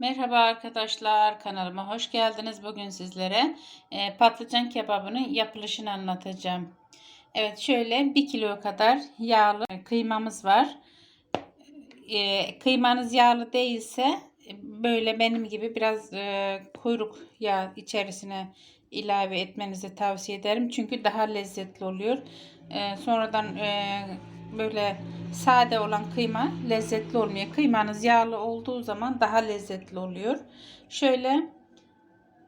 Merhaba arkadaşlar kanalıma hoş geldiniz. Bugün sizlere e, patlıcan kebabının yapılışını anlatacağım. Evet şöyle 1 kilo kadar yağlı kıymamız var. E, kıymanız yağlı değilse e, böyle benim gibi biraz e, kuyruk yağı içerisine ilave etmenizi tavsiye ederim. Çünkü daha lezzetli oluyor. E, sonradan e, böyle sade olan kıyma lezzetli olmuyor. Kıymanız yağlı olduğu zaman daha lezzetli oluyor. Şöyle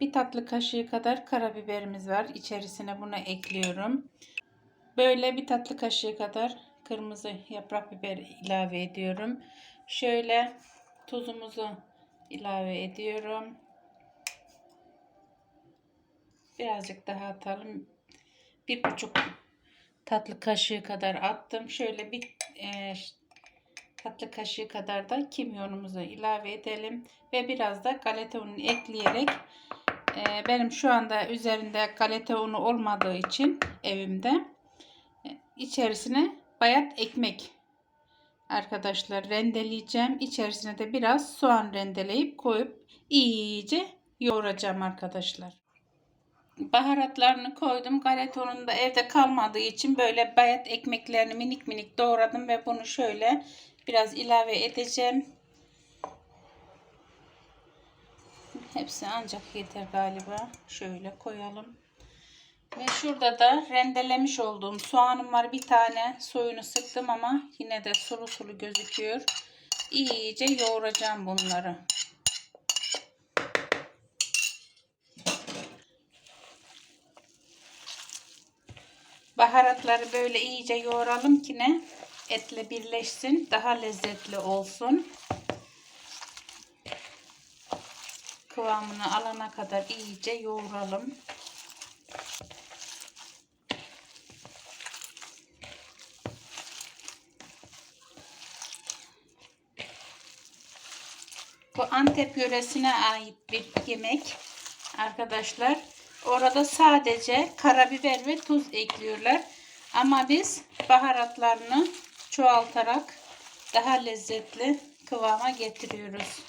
bir tatlı kaşığı kadar karabiberimiz var. İçerisine bunu ekliyorum. Böyle bir tatlı kaşığı kadar kırmızı yaprak biber ilave ediyorum. Şöyle tuzumuzu ilave ediyorum. Birazcık daha atalım. Bir buçuk tatlı kaşığı kadar attım. Şöyle bir e, tatlı kaşığı kadar da kimyonumuzu ilave edelim ve biraz da galeta ununu ekleyerek e, benim şu anda üzerinde galeta unu olmadığı için evimde e, içerisine bayat ekmek arkadaşlar rendeleyeceğim. İçerisine de biraz soğan rendeleyip koyup iyice yoğuracağım arkadaşlar baharatlarını koydum. Galetonun da evde kalmadığı için böyle bayat ekmeklerini minik minik doğradım ve bunu şöyle biraz ilave edeceğim. Hepsi ancak yeter galiba. Şöyle koyalım. Ve şurada da rendelemiş olduğum soğanım var. Bir tane soyunu sıktım ama yine de sulu sulu gözüküyor. İyice yoğuracağım bunları. Baharatları böyle iyice yoğuralım ki ne? Etle birleşsin. Daha lezzetli olsun. Kıvamını alana kadar iyice yoğuralım. Bu Antep yöresine ait bir yemek arkadaşlar. Orada sadece karabiber ve tuz ekliyorlar. Ama biz baharatlarını çoğaltarak daha lezzetli kıvama getiriyoruz.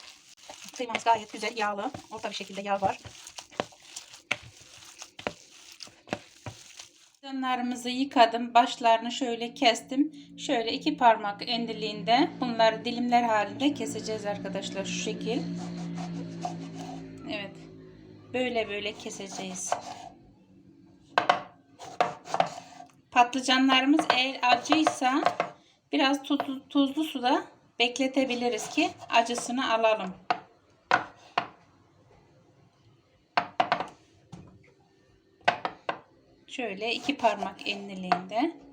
Kıymamız gayet güzel yağlı. Orta bir şekilde yağ var. Patlıcanlarımızı yıkadım. Başlarını şöyle kestim. Şöyle iki parmak endiliğinde bunları dilimler halinde keseceğiz arkadaşlar. Şu şekil. Evet. Böyle böyle keseceğiz. Patlıcanlarımız eğer acıysa biraz tuzlu, tuzlu suda bekletebiliriz ki acısını alalım. Şöyle iki parmak enliliğinde.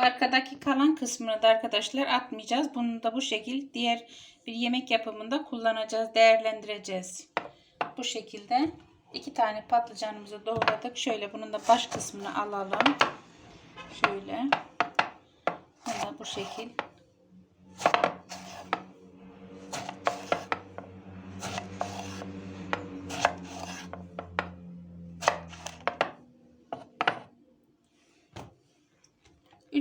Arkadaki kalan kısmını da arkadaşlar atmayacağız. Bunu da bu şekil diğer bir yemek yapımında kullanacağız, değerlendireceğiz. Bu şekilde iki tane patlıcanımızı doğradık. Şöyle bunun da baş kısmını alalım. Şöyle. Bunu da bu şekil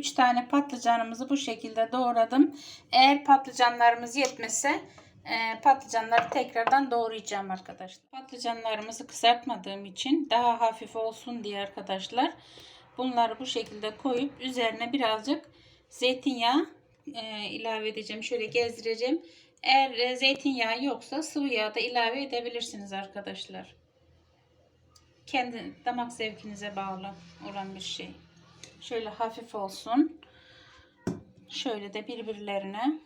tane patlıcanımızı bu şekilde doğradım. Eğer patlıcanlarımız yetmese e, patlıcanları tekrardan doğrayacağım arkadaşlar. Patlıcanlarımızı kızartmadığım için daha hafif olsun diye arkadaşlar bunları bu şekilde koyup üzerine birazcık zeytinyağı e, ilave edeceğim. Şöyle gezdireceğim. Eğer e, zeytinyağı yoksa sıvı yağ da ilave edebilirsiniz arkadaşlar. Kendi damak zevkinize bağlı olan bir şey. Şöyle hafif olsun. Şöyle de birbirlerine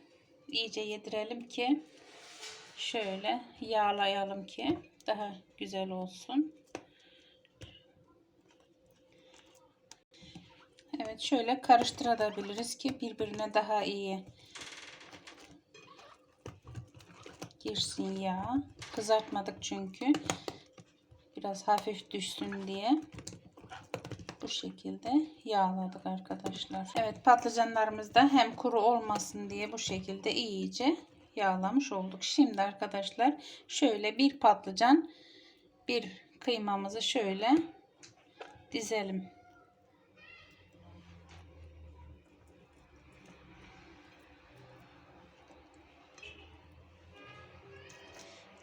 iyice yedirelim ki şöyle yağlayalım ki daha güzel olsun. Evet şöyle karıştırabiliriz ki birbirine daha iyi girsin yağ. Kızartmadık çünkü. Biraz hafif düşsün diye şekilde yağladık arkadaşlar. Evet patlıcanlarımız da hem kuru olmasın diye bu şekilde iyice yağlamış olduk. Şimdi arkadaşlar şöyle bir patlıcan bir kıymamızı şöyle dizelim.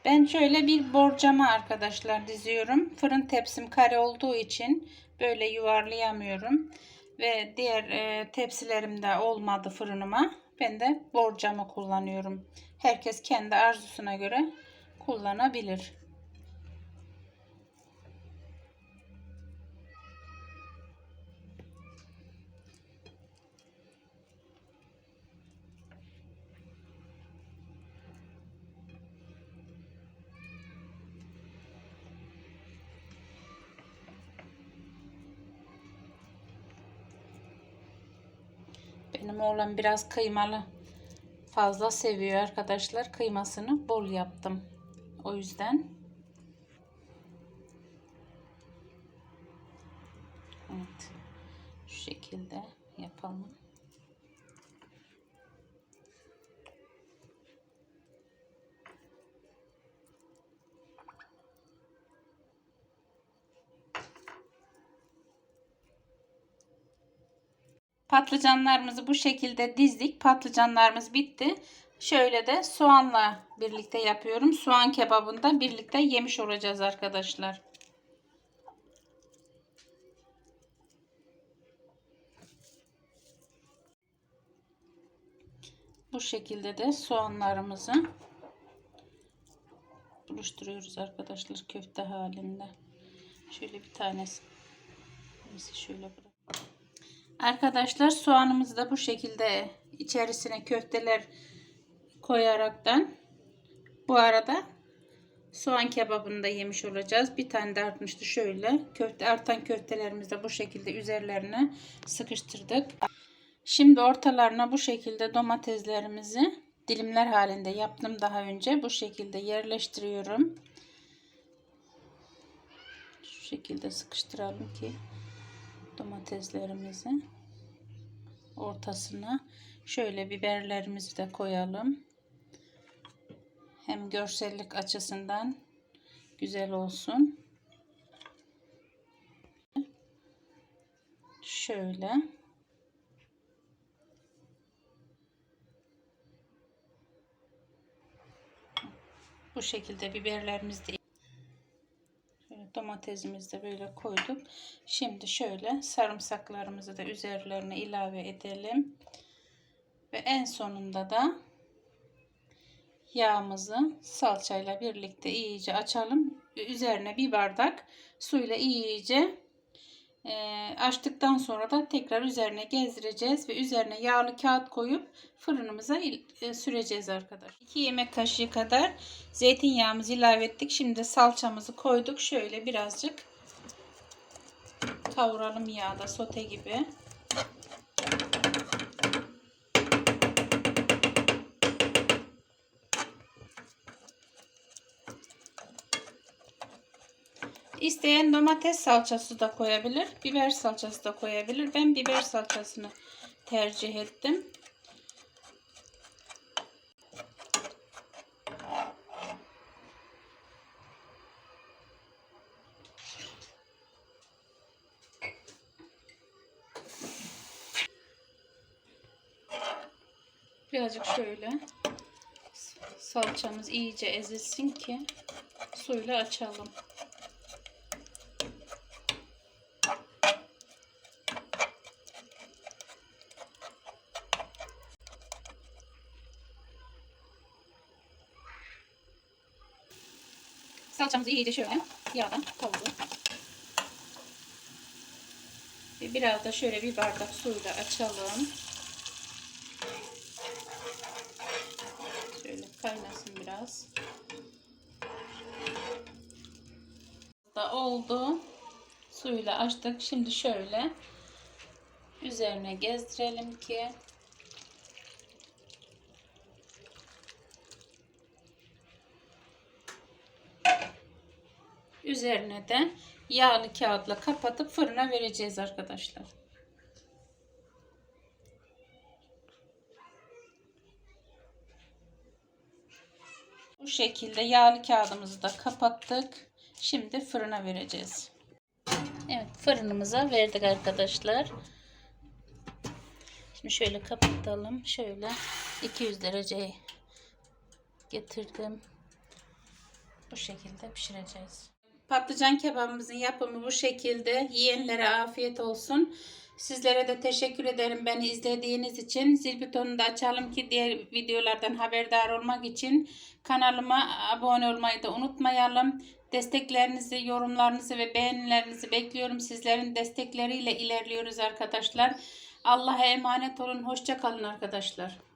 Ben şöyle bir borcama arkadaşlar diziyorum. Fırın tepsim kare olduğu için böyle yuvarlayamıyorum. Ve diğer e, tepsilerimde olmadı fırınıma. Ben de borcamı kullanıyorum. Herkes kendi arzusuna göre kullanabilir. Benim oğlan biraz kıymalı fazla seviyor arkadaşlar. Kıymasını bol yaptım. O yüzden. Evet. Şu şekilde yapalım. Patlıcanlarımızı bu şekilde dizdik. Patlıcanlarımız bitti. Şöyle de soğanla birlikte yapıyorum. Soğan kebabında birlikte yemiş olacağız arkadaşlar. Bu şekilde de soğanlarımızı buluşturuyoruz arkadaşlar köfte halinde. Şöyle bir tanesi. Şöyle bırak. Arkadaşlar soğanımızı da bu şekilde içerisine köfteler koyaraktan bu arada soğan kebabını da yemiş olacağız. Bir tane de artmıştı şöyle. Köfte artan köftelerimizi de bu şekilde üzerlerine sıkıştırdık. Şimdi ortalarına bu şekilde domateslerimizi dilimler halinde yaptım daha önce. Bu şekilde yerleştiriyorum. Şu şekilde sıkıştıralım ki domateslerimizi ortasına şöyle biberlerimizi de koyalım. Hem görsellik açısından güzel olsun. Şöyle. Bu şekilde biberlerimizi de domatesimizi de böyle koyduk. Şimdi şöyle sarımsaklarımızı da üzerlerine ilave edelim. Ve en sonunda da yağımızı salçayla birlikte iyice açalım. Üzerine bir bardak suyla iyice e, açtıktan sonra da tekrar üzerine gezdireceğiz ve üzerine yağlı kağıt koyup fırınımıza e, süreceğiz arkadaşlar. 2 yemek kaşığı kadar zeytinyağımızı ilave ettik. Şimdi salçamızı koyduk. Şöyle birazcık kavuralım yağda sote gibi. İsteyen domates salçası da koyabilir. Biber salçası da koyabilir. Ben biber salçasını tercih ettim. Birazcık şöyle salçamız iyice ezilsin ki suyla açalım. Salçamızı iyice şöyle yağdan kavuralım. Ve biraz da şöyle bir bardak suyla açalım. Şöyle kaynasın biraz. Da oldu. Suyla açtık. Şimdi şöyle üzerine gezdirelim ki Üzerine de yağlı kağıtla kapatıp fırına vereceğiz arkadaşlar. Bu şekilde yağlı kağıdımızı da kapattık. Şimdi fırına vereceğiz. Evet fırınımıza verdik arkadaşlar. Şimdi şöyle kapatalım. Şöyle 200 dereceye getirdim. Bu şekilde pişireceğiz. Patlıcan kebabımızın yapımı bu şekilde. Yiyenlere afiyet olsun. Sizlere de teşekkür ederim beni izlediğiniz için. Zil butonunu da açalım ki diğer videolardan haberdar olmak için kanalıma abone olmayı da unutmayalım. Desteklerinizi, yorumlarınızı ve beğenilerinizi bekliyorum. Sizlerin destekleriyle ilerliyoruz arkadaşlar. Allah'a emanet olun. Hoşça kalın arkadaşlar.